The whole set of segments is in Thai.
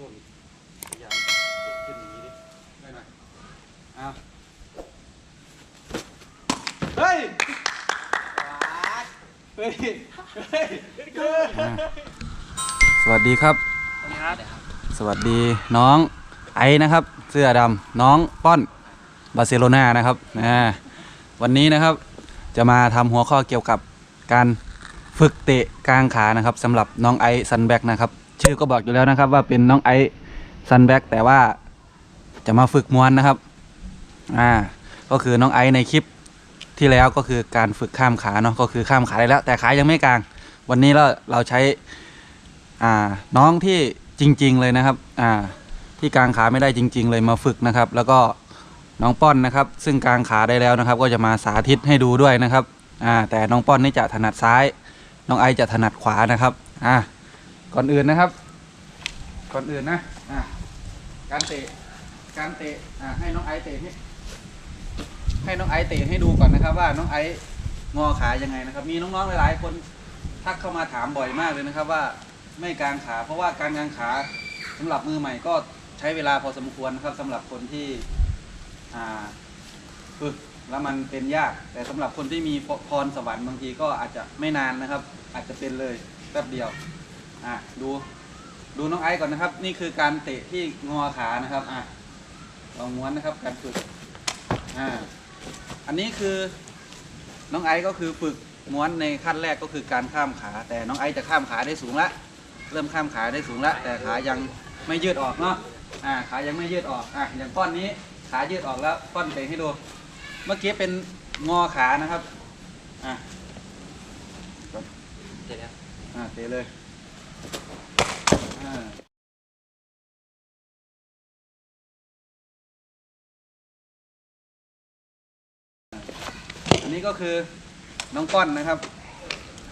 ส้นยายขึ้นอย่างนี้ดิ ได้ไหมอ้าวเฮ้ยเฮ้ยเฮ้ย เฮ้ยสวัสดีครับ สวัสดีน้องไอซ์นะครับ เสื้อดำน้องป้อนบาร์เซโลนานะครับอ่าวันนี้นะครับจะมาทำหัวข้อเกี่ยวกับการฝึกเตะกลางขานะครับสำหรับน้องไอซ์ซันแบ็กนะครับ ชื่อก็บอกอยู่แล้วนะครับ ว่าเป็นน้องไอซ์ซันแบ็กแต่ว่าจะมาฝึกมวนนะครับ อ่า ก็คือน้องไอซ์ในคลิปที่แล้วก็คือการฝึกข้ามขาเนาะก็คือข้ามขาได้แล้ว แต่ขายังไม่กลาง วันนี้เราเราใช้ อ่า น้องที่จริง ๆ เลยนะครับ อ่า ที่กลางขาไม่ได้จริง ๆ เลยมาฝึกนะครับ แล้วก็น้องป้อนนะครับ ซึ่งกลางขาได้แล้วนะครับ ก็จะมาสาธิตให้ดูด้วยนะครับ อ่า แต่น้องป้อนนี่จะถนัดซ้าย น้องไอจะถนัดขวานะครับ อ่า ก่อนอื่นนะครับ ก่อนอื่นนะอ่าการเตะ การเตะอ่าให้น้องไอเตะให้ให้น้องไอเตะให้ดูก่อนนะครับ ว่าน้องไองอขายังไงนะครับ มีน้องๆหลายๆคนทักเข้ามาถามบ่อยมากเลยนะครับ ว่าไม่กางขา เพราะว่าการกางขาสำหรับมือใหม่ก็ใช้เวลาพอสมควรนะครับสำหรับคนที่อ่าฝึกแล้วมันเป็นยาก แต่สำหรับคนที่มีพรสวรรค์บางทีก็อาจจะไม่นานนะครับ อาจจะเป็นเลยแป๊บเดียว อะดูดูน้องไอซ์ก่อนนะครับ นี่คือการเตะที่งอขานะครับอะลองม้วนนะครับ การฝึกอ่าอันนี้คือน้องไอซ์ก็คือฝึกม้วนในขั้นแรกก็คือการข้ามขา แต่น้องไอซ์จะข้ามขาได้สูงละเริ่มข้ามขาได้สูงแล้วแต่ขายังไม่ยืดออกเนาะอ่าขายังไม่ยืดออกอะอย่างป้อนนี้ขายืดออกแล้วป้อนเตะให้ดูเมื่อกี้เป็นงอขานะครับอะเสร็จแล้วอ่าเตะเลยอ่าอั นนี้ก็คือน้องก้อนนะครับ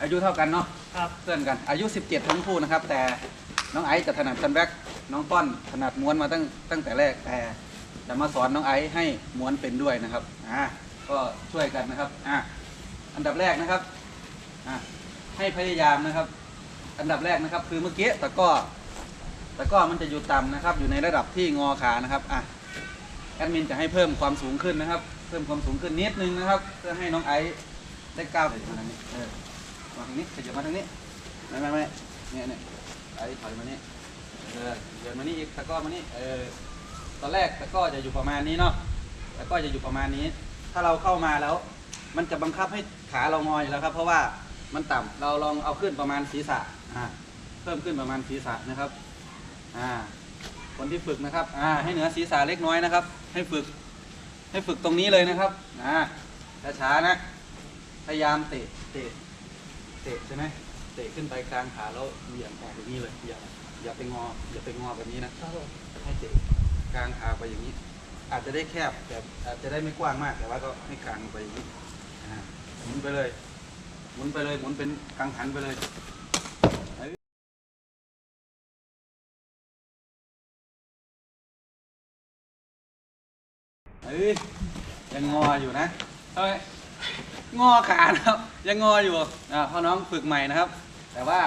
อายุเท่ากันเนาะครับเพื่อนกัน อายุ 17 ทั้งคู่นะครับ แต่น้องไอซ์จะถนัดซันแบ็กน้องป้อนถนัดม้วนมาตั้งตั้งแต่แรกแต่จะมาสอนน้องไอซ์ให้ม้วนเป็นด้วยนะครับอ่าก็ช่วยกันนะครับอ่าอันดับแรกนะครับอ่าให้พยายามนะครับ อันดับแรกนะครับ คือเมื่อกี้ตะกร้อตะกร้อมันจะอยู่ต่ำนะครับ อยู่ในระดับที่งอขานะครับอะแอดมินจะให้เพิ่มความสูงขึ้นนะครับ เพิ่มความสูงขึ้นนิดนึงนะครับ เพื่อให้น้องไอซ์ได้ก้าวไปทางนี้เออมาทางนี้ขยับมาทางนี้ไม่ไม่ไม่เนี่ยเนี่ยไอ้ถอยมานี่เออเดินมานี่อีกตะก้อมานี่เออตอนแรกตะก้อจะอยู่ประมาณนี้เนาะตะก้อจะอยู่ประมาณนี้ ถ้าเราเข้ามาแล้ว มันจะบังคับให้ขาเรางออยู่แล้วครับ เพราะว่ามันต่ำเราลองเอาขึ้นประมาณศีรษะอ่าเพิ่มขึ้นประมาณศีรษะนะครับอ่าคนที่ฝึกนะครับอ่าให้เหนือศีรษะเล็กน้อยนะครับ ให้ฝึก ให้ฝึกตรงนี้เลยนะครับอ่าช้าๆนะ พยายามเตะ เตะ เตะใช่ไหมเตะขึ้นไปกลางขาแล้วเหวี่ยงออกอย่างนี้เลย อย่า อย่าไปงอ อย่าไปงอแบบนี้นะให้เตะกลางขาไปอย่างนี้ อาจจะได้แคบแต่อาจจะได้ไม่กว้างมาก แต่ว่าก็ให้กลางไปอย่างนี้หมุนไปเลย หมุนไปเลย หมุนเป็นกังหันไปเลย เอ้ยยังงออยู่นะเฮ้ยงอขานะครับ ยังงออยู่อ่าพราะน้องฝึกใหม่นะครับ แต่ว่า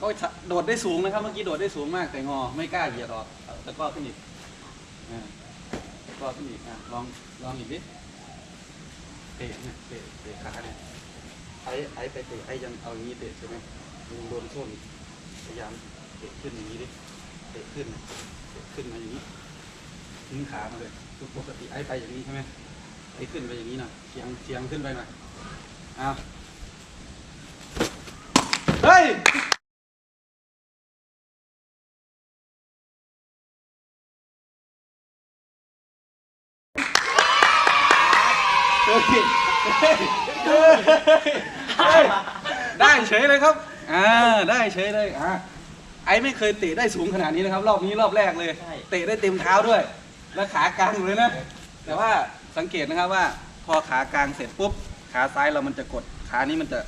ก็โดดได้สูงนะครับ เมื่อกี้โดดได้สูงมากแต่งอไม่กล้าเหยียดออกเอาตะกร้อขึ้นอีกอ่ากร้อขึ้นอีกอะลองลองอีกดิเตะเนี่ยเตะเตะขาเนี่ยไอ้ไอ้ไปเตะไอ้ยังเอาอย่างนี้เตะใช่ไหมยังโดนส้นพยายามเตะขึ้นอย่างนี้ดิเตะขึ้นเตะขึ้นมาอย่างนี้ทิ้งขามาเลย คือปกติไอ้ไปอย่างนี้ใช่ไหมไอ้ขึ้นไปอย่างนี้นะเฉียงเฉียงขึ้นไปหน่อยอ้าวเฮ้ยเฮ้ยเฮ้ยเฮ้ยเฮ้ยได้เฉยเลยครับ อ่า ได้เฉยเลย อ่า ไอ้ไม่เคยเตะได้สูงขนาดนี้นะครับ รอบนี้รอบแรกเลยเตะได้เต็มเท้าด้วย แล้วขากลางอยู่เลยนะ แต่ว่าสังเกตนะครับว่า พอขากลางเสร็จปุ๊บ ขาซ้ายเรามันจะกด ขานี้มันจะ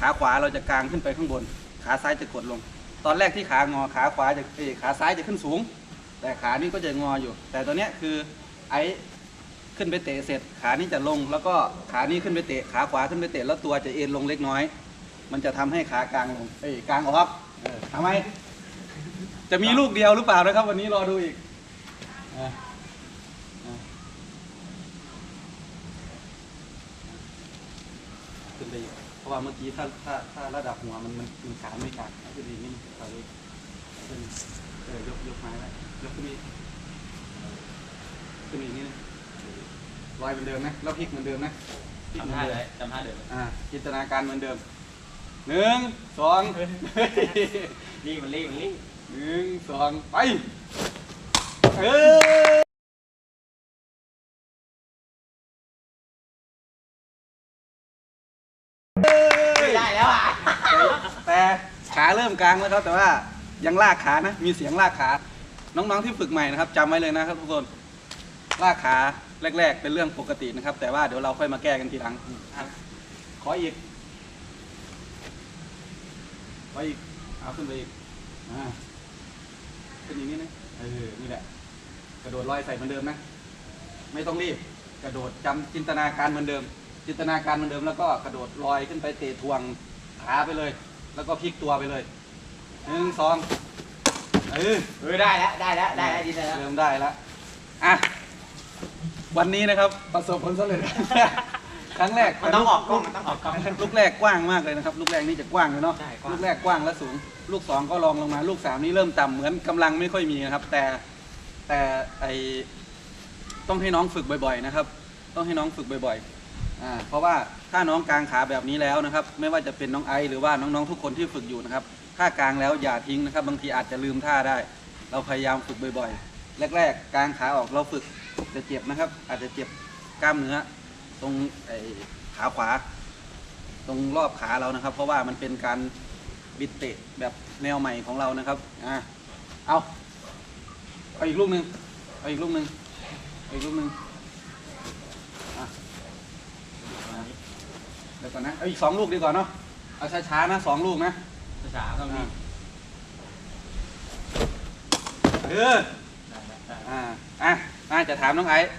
ขาขวาเราจะกลางขึ้นไปข้างบน ขาซ้ายจะกดลง ตอนแรกที่ขางอขาขวาจะเอขาซ้ายจะขึ้นสูง แต่ขานี้ก็จะงออยู่ แต่ตัวเนี้ยคือไอ้ขึ้นไปเตะเสร็จ ขานี้จะลง แล้วก็ขานี้ขึ้นไปเตะ ขาขวาขึ้นไปเตะ แล้วตัวจะเอ็นลงเล็กน้อย มันจะทำให้ขากลางลงเอ้กลางออกเออทำไม จะมีลูกเดียวหรือเปล่านะครับ วันนี้รอดูอีกอะอะขึ้นไปอีกเพราะ ว่าเมื่อกี้ถ้าถ้าถ้าระดับหัวมันมันมันขาไม่กัดขึ้นไปอีกนิดนึงเอาเลยขึ้นเออยกยกไม้ไว้ยกขึ้นอีกขึ้นอีกนิดนึงลอยเหมือนเดิมนะแล้วพลิกเหมือนเดิมนะพลิกเหมืทำอนท่าเดิเลมยจำท่าเดิมอ่าจินตนาการเหมือนเดิมหนึ่งสอง รีบมันรีบมันรีบ หนึ่งสองไป เออ ไม่ได้แล้วอะ แต่ขาเริ่ มกลางแล้วครับแต่ว่ายังลากขานะ มีเสียงลากขา น้องๆที่ฝึกใหม่นะครับจำไว้เลยนะครับทุกคนลากขาแรก ๆ เป็นเรื่องปกตินะครับ แต่ว่าเดี๋ยวเราค่อยมาแก้กันทีหลังขออีกขออีกเอาขึ้นไปอีกอ่าขึ้นอีกนิดนึงเออนี่แหละกระโดดลอยใส่เหมือนเดิมนะ ไม่ต้องรีบ กระโดดจำจินตนาการเหมือนเดิม จินตนาการเหมือนเดิมแล้วก็กระโดดลอยขึ้นไปเตะทวงขาไปเลย แล้วก็พลิกตัวไปเลย หนึ่งสองเออเออได้แล้วได้แล้วได้แล้วดีแล้วเริ่มได้แล้วอะวันนี้นะครับประสบผลสำเร็จ ครั้งแรกมันต้องออกกล้องมันต้องออกกล้องลูกแรกกว้างมากเลยนะครับ ลูกแรกนี่จะกว้างเลยเนาะใช่กว้างลูกแรกกว้างและสูง ลูกสองก็ลองลงมา ลูกสามนี่เริ่มต่ำเหมือนกำลังไม่ค่อยมีนะครับ แต่แต่ไอต้องให้น้องฝึกบ่อยๆนะครับ ต้องให้น้องฝึกบ่อยๆอ่าเพราะว่าถ้าน้องกางขาแบบนี้แล้วนะครับ ไม่ว่าจะเป็นน้องไอซ์หรือว่าน้องๆทุกคนที่ฝึกอยู่นะครับ ถ้ากลางแล้วอย่าทิ้งนะครับ บางทีอาจจะลืมท่าได้ เราพยายามฝึกบ่อยๆ แรก ๆกางขาออกเราฝึกจะเจ็บนะครับ อาจจะเจ็บกล้ามเนื้อ ตรงขาขวา ตรงรอบขาเรานะครับ เพราะว่ามันเป็นการบิดเตะแบบแนวใหม่ของเรานะครับอะเอาเอาอีกลูกหนึ่งเอาอีกลูกหนึ่งเอาอีกลูกหนึ่งเดี๋ยวก่อนนะ เอาอีกสองลูกดีกว่าเนาะ เอาช้าๆนะสองลูกนะ ภาษาก็มีเอออ่าอะอะจะถามน้องไอซ์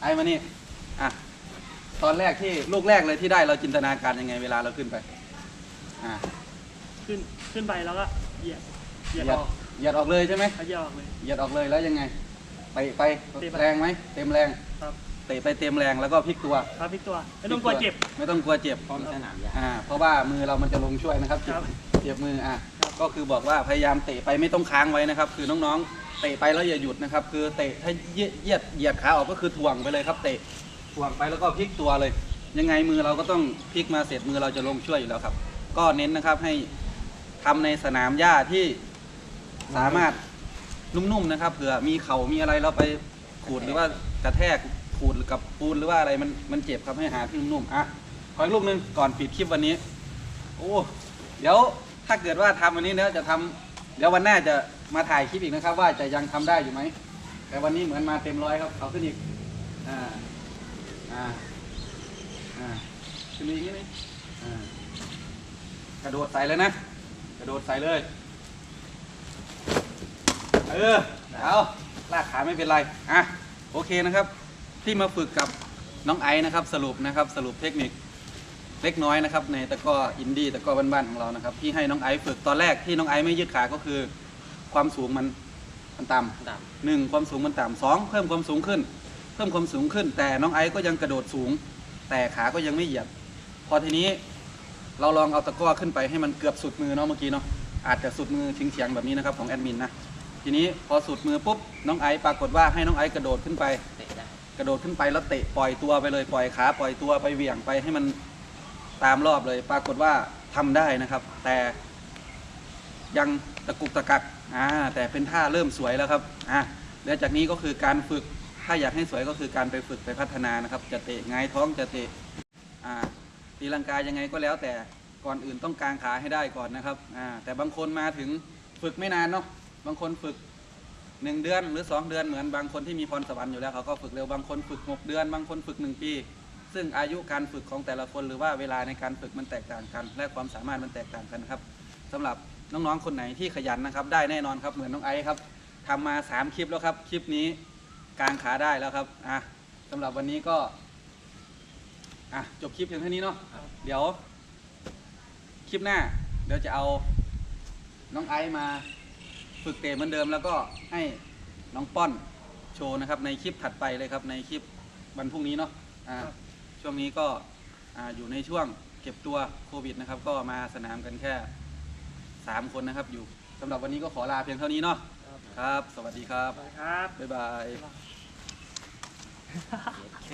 ไอซ์มานี่อะตอนแรกที่ลูกแรกเลยที่ได้เราจินตนาการยังไงเวลาเราขึ้นไปอ่าขึ้นขึ้นไปแล้วก็เหยียบเหยียบเหยียอดอกเหยียดออกเลยใช่ไหมเอาเหยียบออกเลยเหยียดออกเลยแล้วยังไงเตะไปเตะไปแรงไหมเต็มแรงครับเตะไปเต็มแรงแล้วก็พลิกตัวครับพลิกตัว ไม่ต้องกลัวเจ็บ ไม่ต้องกลัวเจ็บพร้อมสนามยาอ่าเพราะว่ามือเรามันจะลงช่วยนะครับ เจ็บครับมืออะก็คือบอกว่าพยายามเตะไปไม่ต้องค้างไว้นะครับ คือน้องๆ เตะไปแล้วอย่าหยุดนะครับ คือเตะถ้าเหยียดเหยียดขาออกก็คือถ่วงไปเลยครับเตะถ่วงไปแล้วก็พลิกตัวเลย ยังไงมือเราก็ต้องพลิกมาเสร็จมือเราจะลงช่วยอยู่แล้วครับ ก็เน้นนะครับให้ทำในสนามหญ้าที่สามารถนุ่มๆนะครับเผื่อมีเขามีอะไรเราไปขูดหรือว่ากระแทกขูดกับปูนหรือว่าอะไรมันมันเจ็บครับให้หาที่นุ่มๆอะขออีกลูกหนึงก่อนปิดคลิปวันนี้ โอ้เดี๋ยว ถ้าเกิดว่าทำวันนี้แล้วจะทำเดี๋ยววันหน้าจะมาถ่ายคลิปอีกนะครับ ว่าจะยังทำได้อยู่ไหม แต่วันนี้เหมือนมาเต็มร้อยครับเอาขึ้นอีกอ่าอ่าอ่าขึ้นอีกนิดนึงอ่ากระโดดใส่เลยนะ กระโดดใส่เลย เออเอาลากขาไม่เป็นไรอะโอเคนะครับ ที่มาฝึกกับน้องไอซ์นะครับ สรุปนะครับสรุปเทคนิค เล็กน้อยนะครับในตะกร้ออินดี้ตะกร้อบ้านๆของเรานะครับที่ให้น้องไอซ์ฝึกตอนแรกที่น้องไอซ์ไม่ยืดขาก็คือ ความสูงมันมันต่ำตามหนึ่งความสูงมันต่ำสองเพิ่มความสูงขึ้น เพิ่มความสูงขึ้น แต่น้องไอซ์ก็ยังกระโดดสูง แต่ขาก็ยังไม่เหยียบ พอทีนี้เราลองเอาตะกร้อขึ้นไปให้มันเกือบสุดมือเนาะเมื่อกี้เนาะอาจจะสุดมือชิงเฉียงๆแบบนี้นะครับของแอดมินนะทีนี้พอสุดมือปุ๊บน้องไอซ์ปรากฏว่าให้น้องไอซ์กระโดดขึ้นไป เตะได้กระโดดขึ้นไปแล้วเตะปล่อยตัวไปเลยปล่อยขาปล่อยตัวไปเหวี่ยงไปให้มัน ตามรอบเลยปรากฏว่าทำได้นะครับ แต่ยังตะกุกตะกักอ่าแต่เป็นท่าเริ่มสวยแล้วครับอ่าแล้วจากนี้ก็คือการฝึกถ้าอยากให้สวยก็คือการไปฝึกไปพัฒนานะครับ จะเตะไงายท้องจะเตะอ่าตีลังกายังไงก็แล้วแต่ก่อนอื่นต้องกางขาให้ได้ก่อนนะครับอ่าแต่บางคนมาถึงฝึกไม่นานเนาะบางคนฝึกหนึ่งเดือนหรือสองเดือนเหมือนบางคนที่มีพรสวรรค์อยู่แล้วเขาก็ฝึกเร็วบางคนฝึกหกเดือน บางคนฝึกหนึ่งปี ซึ่งอายุการฝึกของแต่ละคนหรือว่าเวลาในการฝึกมันแตกต่างกัน และความสามารถมันแตกต่างกันครับสำหรับน้องๆคนไหนที่ขยันนะครับ ได้แน่นอนครับเหมือนน้องไอซ์ครับทำมาสามคลิปแล้วครับคลิปนี้กางขาได้แล้วครับอะสำหรับวันนี้ก็อะจบคลิปเพียงเท่านี้เนาะเดี๋ยว คลิปหน้า เดี๋ยวจะเอาน้องไอซ์มาฝึกเตะเหมือนเดิม แล้วก็ให้น้องป้อนโชว์นะครับ ในคลิปถัดไปเลยครับในคลิปวันพรุ่งนี้เนาะอ่า ช่วงนี้ก็อ่าอยู่ในช่วงเก็บตัวโควิดนะครับ ก็มาสนามกันแค่สามคนนะครับ อยู่สำหรับวันนี้ก็ขอลาเพียงเท่านี้เนาะครับ สวัสดีครับ ครับ บ๊ายบายโอเค